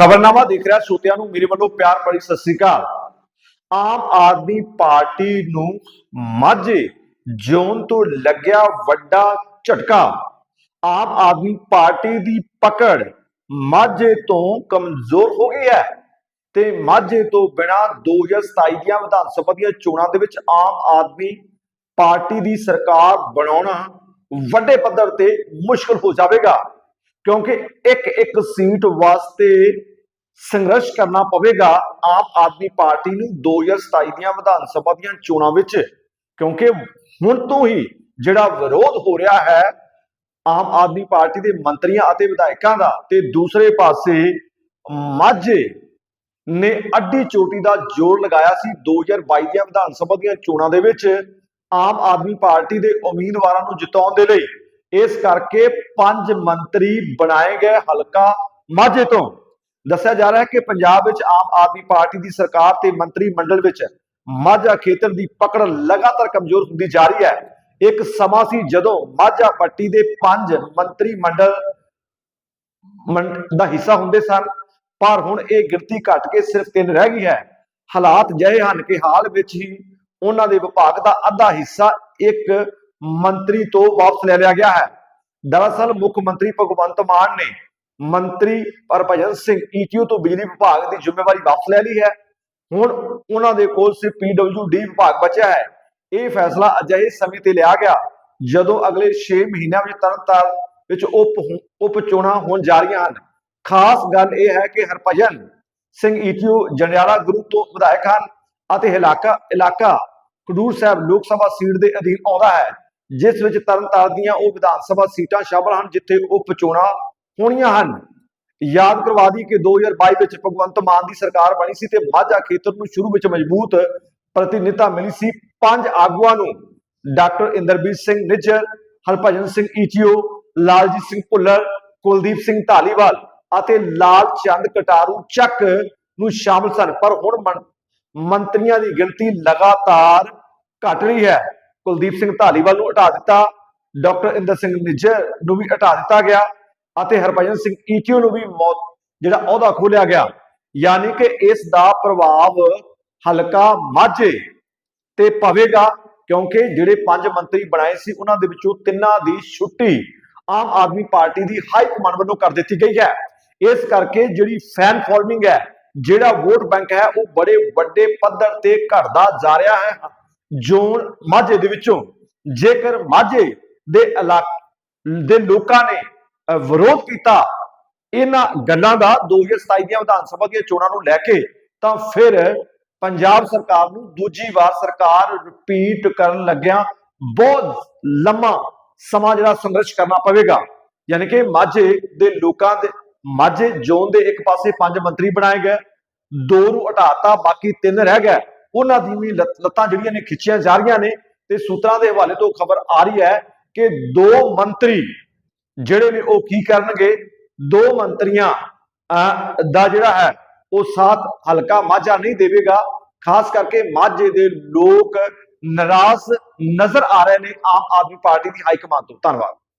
ਖਬਰਨਾਮਾ ਦੇਖ ਰਿਹਾ, ਸੋਤਿਆਂ ਨੂੰ ਮੇਰੇ ਵੱਲੋਂ ਪਿਆਰ ਭਰੀ ਸਤਿ ਸ੍ਰੀ ਅਕਾਲ। ਆਮ ਆਦਮੀ ਪਾਰਟੀ ਨੂੰ ਮਾਝੇ ਜ਼ੋਨ ਤੋਂ ਲੱਗਿਆ ਵੱਡਾ ਝਟਕਾ। ਆਮ ਆਦਮੀ ਪਾਰਟੀ ਦੀ ਪਕੜ ਮਾਝੇ ਤੋਂ ਕਮਜ਼ੋਰ ਹੋ ਗਈ ਹੈ ਤੇ ਮਾਝੇ ਤੋਂ ਬਿਨਾ 2027 ਦੀਆਂ ਵਿਧਾਨ ਸਭਾ ਦੀਆਂ ਚੋਣਾਂ ਦੇ ਵਿੱਚ ਆਮ ਆਦਮੀ ਪਾਰਟੀ ਦੀ ਸਰਕਾਰ ਬਣਾਉਣਾ ਵੱਡੇ ਪੱਧਰ ਤੇ ਮੁਸ਼ਕਲ ਹੋ ਜਾਵੇਗਾ। ਕਿਉਂਕਿ ਇੱਕ ਇੱਕ ਸੀਟ ਵਾਸਤੇ ਸੰਘਰਸ਼ ਕਰਨਾ ਪਵੇਗਾ ਆਮ ਆਦਮੀ ਪਾਰਟੀ ਨੂੰ 2027 ਦੀਆਂ ਵਿਧਾਨ ਸਭਾ ਦੀਆਂ ਚੋਣਾਂ ਵਿੱਚ, ਕਿਉਂਕਿ ਹੁਣ ਤੋਂ ਹੀ ਜਿਹੜਾ ਵਿਰੋਧ ਹੋ ਰਿਹਾ ਹੈ, ਆਮ ਆਦਮੀ ਪਾਰਟੀ ਦੇ ਮੰਤਰੀਆਂ ਅਤੇ ਵਿਧਾਇਕਾਂ ਦਾ ਤੇ ਦੂਸਰੇ ਪਾਸੇ ਮਾਝੇ ਨੇ ਅੱਡੀ ਚੋਟੀ ਦਾ ਜੋਰ ਲਗਾਇਆ ਸੀ 2022 ਦੀਆਂ ਵਿਧਾਨ ਸਭਾ ਦੀਆਂ ਚੋਣਾਂ ਦੇ ਵਿੱਚ ਆਮ ਆਦਮੀ ਪਾਰਟੀ ਦੇ ਉਮੀਦਵਾਰਾਂ ਨੂੰ ਜਿਤਾਉਣ ਦੇ ਲਈ। ਇਸ ਕਰਕੇ ਪੰਜ ਮੰਤਰੀ ਬਣਾਏ ਗਏ ਹਲਕਾ ਮਾਝੇ ਤੋਂ। ਦੱਸਿਆ ਜਾ ਰਿਹਾ ਹੈ ਕਿ ਪੰਜਾਬ ਵਿੱਚ ਆਮ ਆਦਮੀ ਪਾਰਟੀ ਦੀ ਸਰਕਾਰ ਤੇ ਮੰਤਰੀ ਮੰਡਲ ਵਿੱਚ ਮਾਝਾ ਖੇਤਰ ਦੀ ਪਕੜ ਲਗਾਤਾਰ ਕਮਜ਼ੋਰ ਹੁੰਦੀ ਜਾ ਰਹੀ ਹੈ। ਇੱਕ ਸਮਾਂ ਸੀ ਜਦੋਂ ਮਾਝਾ ਪੱਟੀ ਦੇ ਪੰਜ ਮੰਤਰੀ ਮੰਡਲ ਦਾ ਹਿੱਸਾ ਹੁੰਦੇ ਸਨ, ਪਰ ਹੁਣ ਇਹ ਗਿਣਤੀ ਘਟ ਕੇ ਸਿਰਫ ਤਿੰਨ ਰਹਿ ਗਈ ਹੈ। ਹਾਲਾਤ ਜਿਹੇ ਹਨ ਕਿ ਹਾਲ ਵਿੱਚ ਹੀ ਉਹਨਾਂ ਦੇ ਵਿਭਾਗ ਦਾ ਅੱਧਾ ਹਿੱਸਾ ਇੱਕ ਮੰਤਰੀ ਤੋਂ ਵਾਪਸ ਲੈ ਲਿਆ ਗਿਆ ਹੈ। ਦਰਅਸਲ ਮੁੱਖ ਮੰਤਰੀ ਭਗਵੰਤ ਮਾਨ ਨੇ ਮੰਤਰੀ ਹਰਭਜਨ ਸਿੰਘ ਈਟੀਓ ਤੋਂ ਬਿਜਲੀ ਵਿਭਾਗ ਦੀ ਜ਼ਿੰਮੇਵਾਰੀ ਵਾਪਸ ਲੈ ਲਈ ਹੈ। ਹੁਣ ਉਹਨਾਂ ਦੇ ਕੋਲ ਸਿਰਫ ਪੀਡਬਲਯੂਡੀ ਵਿਭਾਗ ਬਚਿਆ ਹੈ। ਇਹ ਫੈਸਲਾ ਅਜਿਹੇ ਸਮੇਂ ਤੇ ਲਿਆ ਗਿਆ ਜਦੋਂ ਅਗਲੇ 6 ਮਹੀਨਿਆਂ ਵਿੱਚ ਤਰਨਤਾਰਨ ਵਿੱਚ ਉਪ ਉਪ ਚੋਣਾਂ ਹੋਣ ਜਾ ਰਹੀਆਂ ਹਨ। ਖਾਸ ਗੱਲ ਇਹ ਹੈ ਕਿ ਹਰਭਜਨ ਸਿੰਘ ਈਟੀਓ ਜੰਡਿਆਲਾ ਗਰੁੱਪ ਤੋਂ ਵਿਧਾਇਕ ਹਨ ਅਤੇ ਇਲਾਕਾ ਇਲਾਕਾ ਖਡੂਰ ਸਾਹਿਬ ਲੋਕ ਸਭਾ ਸੀਟ ਦੇ ਅਧੀਨ ਆਉਂਦਾ ਹੈ, ਜਿਸ ਵਿੱਚ ਤਰਨਤਾਰਨ ਦੀਆਂ ਉਹ ਵਿਧਾਨ ਸਭਾ ਸੀਟਾਂ ਸ਼ਾਮਲ ਹਨ ਜਿੱਥੇ ਉਪ ਚੋਣਾਂ ਹੋਣੀਆਂ ਹਨ। ਯਾਦ ਕਰਵਾ ਦੀ ਕਿ 2022 ਵਿੱਚ ਭਗਵੰਤ ਮਾਨ ਦੀ ਸਰਕਾਰ ਬਣੀ ਸੀ ਤੇ ਮਾਝਾ ਖੇਤਰ ਨੂੰ ਸ਼ੁਰੂ ਵਿੱਚ ਮਜ਼ਬੂਤ ਪ੍ਰਤੀਨਿਧਤਾ ਮਿਲੀ ਸੀ। ਪੰਜ ਆਗੂਆਂ ਨੂੰ ਡਾਕਟਰ ਇੰਦਰਬੀਰ ਸਿੰਘ ਨਿੱਜਰ ਹਰਭਜਨ ਸਿੰਘ ਈਟੀਓ ਲਾਲਜੀਤ ਸਿੰਘ ਭੁੱਲਰ, ਕੁਲਦੀਪ ਸਿੰਘ ਢਾਲੀਵਾਲ ਅਤੇ ਲਾਲ ਚੰਦ ਕਟਾਰੂ ਚੱਕ ਨੂੰ ਸ਼ਾਮਲ ਸਨ। ਪਰ ਹੁਣ ਮੰਤਰੀਆਂ ਦੀ ਗਿਣਤੀ ਲਗਾਤਾਰ ਘਟ ਰਹੀ ਹੈ। ਕੁਲਦੀਪ ਸਿੰਘ ਢਾਲੀਵਾਲ ਨੂੰ ਹਟਾ ਦਿੱਤਾ, ਡਾਕਟਰ ਇੰਦਰ ਸਿੰਘ ਨਿੱਜਰ ਨੂੰ ਵੀ ਹਟਾ ਦਿੱਤਾ ਗਿਆ। ਅਤੇ ਹਰਭਜਨ ਸਿੰਘ ਈਟੀਓ ਨੂੰ ਵੀ ਮੌਤ ਜਿਹੜਾ ਅਹੁਦਾ ਖੋਲਿਆ ਗਿਆ। ਯਾਨੀ ਕਿ ਇਸ ਦਾ ਪ੍ਰਭਾਵ ਹਲਕਾ ਮਾਝੇ ਤੇ ਪਵੇਗਾ, ਕਿਉਂਕਿ ਜਿਹੜੇ ਪੰਜ ਮੰਤਰੀ ਬਣਾਏ ਸੀ, ਉਹਨਾਂ ਦੇ ਵਿੱਚੋਂ ਤਿੰਨਾਂ ਦੀ ਛੁੱਟੀ ਆਮ ਆਦਮੀ ਪਾਰਟੀ ਦੀ ਹਾਈ ਕਮਾਂਡ ਵੱਲੋਂ ਕਰ ਦਿੱਤੀ ਗਈ ਹੈ। ਇਸ ਕਰਕੇ ਜਿਹੜੀ ਫੈਨ ਫਾਲੋਇੰਗ ਹੈ, ਜਿਹੜਾ ਵੋਟ ਬੈਂਕ ਹੈ, ਉਹ ਬੜੇ ਵੱਡੇ ਪੱਧਰ ਤੇ ਘਟਦਾ ਜਾ ਰਿਹਾ ਹੈ। ਜ਼ੋਨ ਮਾਝੇ ਦੇ ਵਿੱਚੋਂ ਜੇਕਰ ਮਾਝੇ ਦੇ ਇਲਾਕੇ ਦੇ ਲੋਕਾਂ ਨੇ ਵਿਰੋਧ ਕੀਤਾ। ਇਹਨਾਂ ਗੱਲਾਂ ਦਾ 2027 ਦੀਆਂ ਵਿਧਾਨ ਸਭਾ ਦੀਆਂ ਚੋਣਾਂ ਨੂੰ ਲੈ ਕੇ ਤਾਂ ਫਿਰ ਪੰਜਾਬ ਸਰਕਾਰ ਨੂੰ ਦੂਜੀ ਵਾਰ ਸਰਕਾਰ ਰਿਪੀਟ ਕਰਨ ਲੱਗਿਆ ਬਹੁਤ ਲੰਮਾ ਸਮਾਂ ਜਿਹੜਾ ਸੰਘਰਸ਼ ਕਰਨਾ ਪਵੇਗਾ। ਯਾਨੀ ਕਿ ਮਾਝੇ ਦੇ ਲੋਕਾਂ ਦੇ ਮਾਝੇ ਜ਼ੋਨ ਦੇ ਇੱਕ ਪਾਸੇ ਪੰਜ ਮੰਤਰੀ ਬਣਾਏ ਗਏ, ਦੋ ਨੂੰ ਹਟਾਤਾ, ਬਾਕੀ ਤਿੰਨ ਰਹਿ ਗਏ। ਉਹਨਾਂ ਦੀ ਵੀ ਲੱਤ- ਲੱਤਾਂ ਜਿਹੜੀਆਂ ਨੇ ਖਿੱਚੀਆਂ ਜਾ ਰਹੀਆਂ ਨੇ ਤੇ ਸੂਤਰਾਂ ਦੇ ਹਵਾਲੇ ਤੋਂ ਖਬਰ ਆ ਰਹੀ ਹੈ ਕਿ ਦੋ ਮੰਤਰੀ ਜਿਹੜੇ ਨੇ ਉਹ ਕੀ ਕਰਨਗੇ? ਦੋ ਮੰਤਰੀਆਂ ਅਹ, ਦਾ ਜਿਹੜਾ ਹੈ ਉਹ ਸਾਥ ਹਲਕਾ ਮਾਝਾ ਨਹੀਂ ਦੇਵੇਗਾ। ਖਾਸ ਕਰਕੇ ਮਾਝੇ ਦੇ ਲੋਕ ਨਾਰਾਜ਼ ਨਜ਼ਰ ਆ ਰਹੇ ਨੇ ਆਮ ਆਦਮੀ ਪਾਰਟੀ ਦੀ ਹਾਈ ਕਮਾਂਡ ਤੋਂ। ਧੰਨਵਾਦ।